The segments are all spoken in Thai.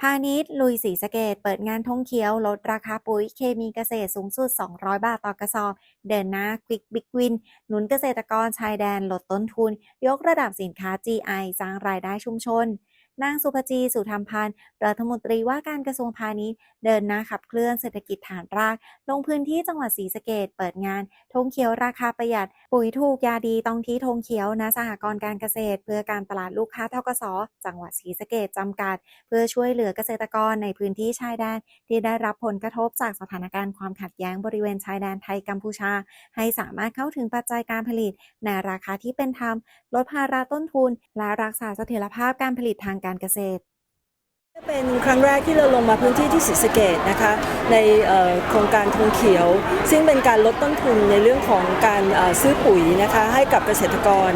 พาณิชย์ลุยสีสะเกดเปิดงานท่องเขียวลดราคาปุ๋ยเคมีเกษตรสูงสุด 200 บาทต่อกระสอบ เดินหน้าควิกบิ๊กวิน หนุนเกษตรกรชายแดนลดต้นทุน ยกระดับสินค้า GI สร้างรายได้ชุมชน นางสุภจีสุธรรมพันธ์รัฐมนตรีว่าการกระทรวงพาณิชย์เดินหน้าขับเคลื่อนเศรษฐกิจฐานราก ลงพื้นที่จังหวัดศรีสะเกดเปิดงานธงเขียวราคาประหยัด ปุ๋ยถูกยาดีต้องที่ธงเขียวณสหกรณ์การเกษตร เพื่อการตลาดลูกค้าทกสจังหวัดศรีสะเกดจำกัด เพื่อช่วยเหลือเกษตรกรในพื้นที่ชายแดน ที่ได้รับผลกระทบจากสถานการณ์ความขัดแย้งบริเวณชายแดนไทยกัมพูชา ให้สามารถเข้าถึงปัจจัยการผลิตในราคาที่เป็นธรรมลดภาระต้นทุน และรักษาเสถียรภาพการผลิตทางการเกษตรเป็นครั้งแรกที่เราลงมาพื้นที่ที่ศรีสะเกดนะคะในโครงการธงเขียว ซึ่งเป็นการลดต้นทุนในเรื่องของการซื้อปุ๋ยนะคะให้กับเกษตรกร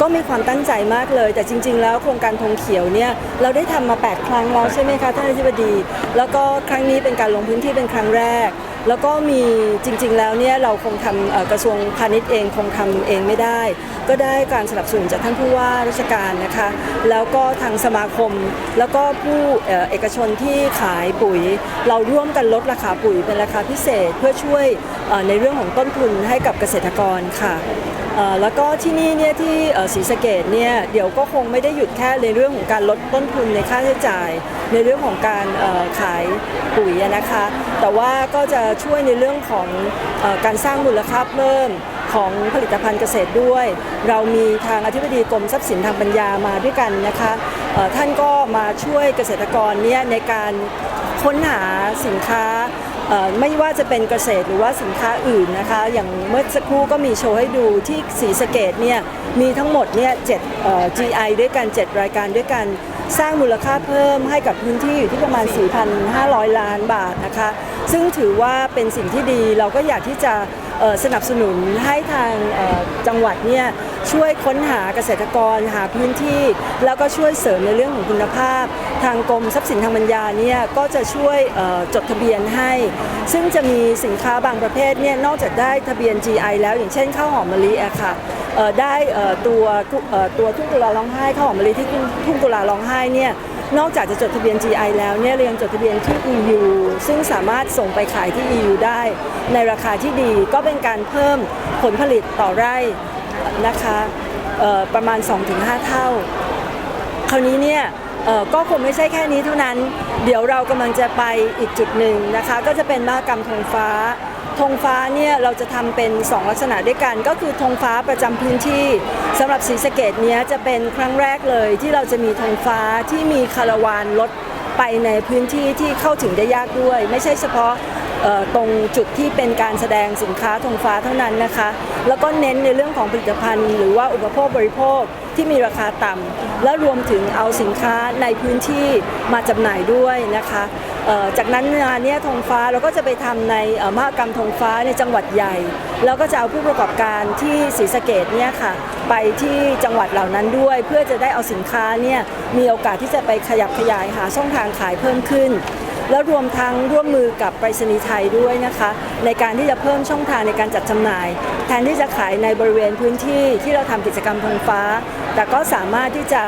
ก็มีความตั้งใจมากเลย แต่จริง ๆ แล้วโครงการธงเขียวเนี่ยเราได้ทำมา 8 ครั้งแล้วใช่ไหมคะท่านอธิบดี แล้วก็ครั้งนี้เป็นการลงพื้นที่เป็นครั้งแรก แล้วก็มีจริง ๆ แล้วเนี่ยเราคงทำกระทรวงพาณิชย์เองคงทำเองไม่ได้ ก็ได้การสนับสนุนจากท่านผู้ว่าราชการนะคะ แล้วก็ทางสมาคม แล้วก็ผู้เอกชนที่ขายปุ๋ย เราร่วมกันลดราคาปุ๋ยเป็นราคาพิเศษเพื่อช่วยในเรื่องของต้นทุนให้กับเกษตรกรค่ะแล้วก็ที่นี่เนี่ยที่ศรีสะเกดเนี่ยเดี๋ยวก็คงไม่ได้หยุดแค่ในเรื่องของการลดต้นทุนในค่าใช้จ่าย ในเรื่องของการขายปุ๋ยนะคะ แต่ว่าก็จะช่วยในเรื่องของอการสร้างมูลค่าเพิ่มของผลิตภัณฑ์เกษตรด้วย เรามีทางอธิบดีกรมทรัพย์สินทางปัญญามาด้วยกันนะคะท่านก็มาช่วยเกษตรกรเนี่ยในการค้นหาสินค้าไม่ว่าจะเป็นเกษตรหรือว่าสินค้าอื่นนะคะ อย่างเมื่อสักครู่ก็มีโชว์ให้ดูที่ศรีสเกดเนี่ยมีทั้งหมดเนี่ยเจ็ดเอ่อ GI ด้วยกัน 7 รายการด้วยกัน สร้างมูลค่าเพิ่มให้กับพื้นที่อยู่ที่ประมาณ 4,500 ล้านบาทนะคะ ซึ่งถือว่าเป็นสิ่งที่ดีเราก็อยากที่จะสนับสนุนให้ทางจังหวัดเนี่ย ช่วยค้นหาเกษตรกรหาพื้นที่ แล้วก็ช่วยเสริมในเรื่องของคุณภาพ ทางกรมทรัพย์สินทางปัญญาเนี่ยก็จะช่วยจดทะเบียนให้ ซึ่งจะมีสินค้าบางประเภทเนี่ยนอกจากได้ทะเบียน GI แล้วอย่างเช่นข้าวหอมมะลิอะค่ะได้ตัวตัวทุ่งกุลาร้องไห้ข้าวหอมมะลิที่ทุ่งทุ่งกุลาร้องไห้เนี่ยนอกจากจะจดทะเบียน GI แล้วเนี่ยเรายังจดทะเบียนที่ EU ซึ่งสามารถส่งไปขายที่ EU ได้ ในราคาที่ดีก็เป็นการเพิ่มผลผลิตต่อไร่ นะคะประมาณ 2-5 เท่า คราวนี้เนี่ยก็คงไม่ใช่แค่นี้เท่านั้น เดี๋ยวเรากำลังจะไปอีกจุดหนึ่งนะคะ ก็จะเป็นมหกรรมธงฟ้าธงฟ้าเนี่ยเราจะทำเป็น 2 ลักษณะด้วยกัน ก็คือธงฟ้าประจำพื้นที่สำหรับศรีสะเกดเนี้ยจะเป็นครั้งแรกเลยที่เราจะมีธงฟ้าที่มีคาราวานรถ ไปในพื้นที่ที่เข้าถึงได้ยากด้วย ไม่ใช่เฉพาะตรงจุดที่เป็นการแสดงสินค้าธงฟ้าเท่านั้นนะคะ แล้วก็เน้นในเรื่องของผลิตภัณฑ์ หรือว่าอุปโภคบริโภค ที่มีราคาต่ำและรวมถึงเอาสินค้าในพื้นที่มาจำหน่ายด้วยนะคะจากนั้นงานเนี้ยธงฟ้าเราก็จะไปทำในมหกรรมธงฟ้าในจังหวัดใหญ่ แล้วก็จะเอาผู้ประกอบการที่ศรีสะเกดเนี่ยค่ะไปที่จังหวัดเหล่านั้นด้วย เพื่อจะได้เอาสินค้าเนี่ยมีโอกาสที่จะไปขยับขยายหาช่องทางขายเพิ่มขึ้น แล้วรวมทั้งร่วมมือกับไปรษณีย์ไทยด้วยนะคะ ในการที่จะเพิ่มช่องทางในการจัดจำหน่าย แทนที่จะขายในบริเวณพื้นที่ที่เราทำกิจกรรมธงฟ้า แต่ก็สามารถที่จะ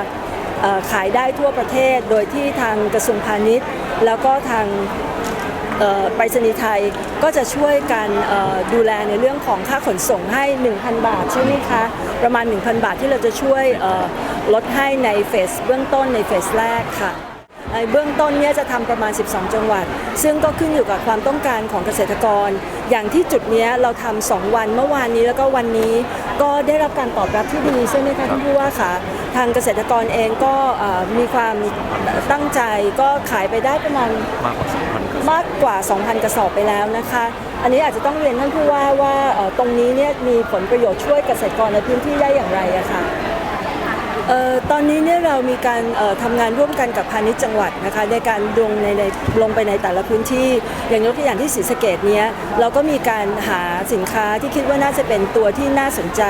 ขายได้ทั่วประเทศ โดยที่ทางกระทรวงพาณิชย์ แล้วก็ทางไปรษณีย์ไทยก็จะช่วยกันดูแลในเรื่องของค่าขนส่งให้ 1,000 บาทใช่ไหมคะ ประมาณ 1,000 บาทที่เราจะช่วยลดให้ในเฟสเบื้องต้นในเฟสแรกค่ะ เบื้องต้นเนี่ยจะทำประมาณ 12 จังหวัด ซึ่งก็ขึ้นอยู่กับความต้องการของเกษตรกร อย่างที่จุดเนี้ยเราทำสองวันเมื่อวานนี้แล้วก็วันนี้ก็ได้รับการตอบรับที่ดีใช่ไหมคะท่านผู้ว่าคะทางเกษตรกรเองก็เอ่อมีความตั้งใจก็ขายไปได้ประมาณมากกว่า2,000มากกว่า 2,000 กระสอบไปแล้วนะคะ อันนี้อาจจะต้องเรียนท่านผู้ว่าว่าเอ่อตรงนี้เนี่ยมีผลประโยชน์ช่วยเกษตรกรในพื้นที่ได้อย่างไรอะค่ะเอ่อ ตอนนี้เนี่ยเรามีการออทำงานร่วมกันกับพาณิชย์จังหวัดนะคะในการลงในในลงไปในแต่ละพื้นที่ อย่างยกตัวอย่างที่ศรีสะเกดเนี้ยเราก็มีการหาสินค้าที่คิดว่าน่าจะเป็นตัวที่น่าสนใจ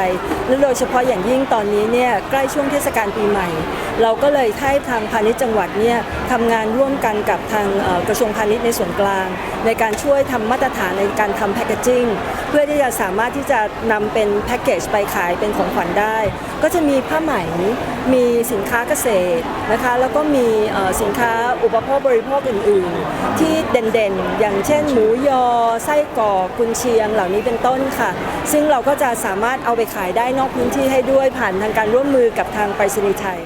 และโดยเฉพาะอย่างยิ่งตอนนี้เนี่ยใกล้ช่วงเทศกาลปีใหม่ เราก็เลยให้ทางพาณิชย์จังหวัดเนี่ยทำงานร่วมกันกับทางออกระทรวงพาณิชย์ในส่วนกลาง ในการช่วยทำมาตรฐานในการทำแพคเกจิ้งเพื่อที่จะสามารถที่จะนำเป็นแพ็กเกจไปขายเป็นของขวัญได้ ก็จะมีผ้าไหมมีสินค้าเกษตรนะคะแล้วก็มีสินค้าอุปโภคบริโภคอื่นๆ ที่เด่นๆ อย่างเช่น หมูยอไส้กรอกกุนเชียงเหล่านี้เป็นต้นค่ะ ซึ่งเราก็จะสามารถเอาไปขายได้นอกพื้นที่ให้ด้วยผ่านทางการร่วมมือกับทางไปรษณีย์ไทย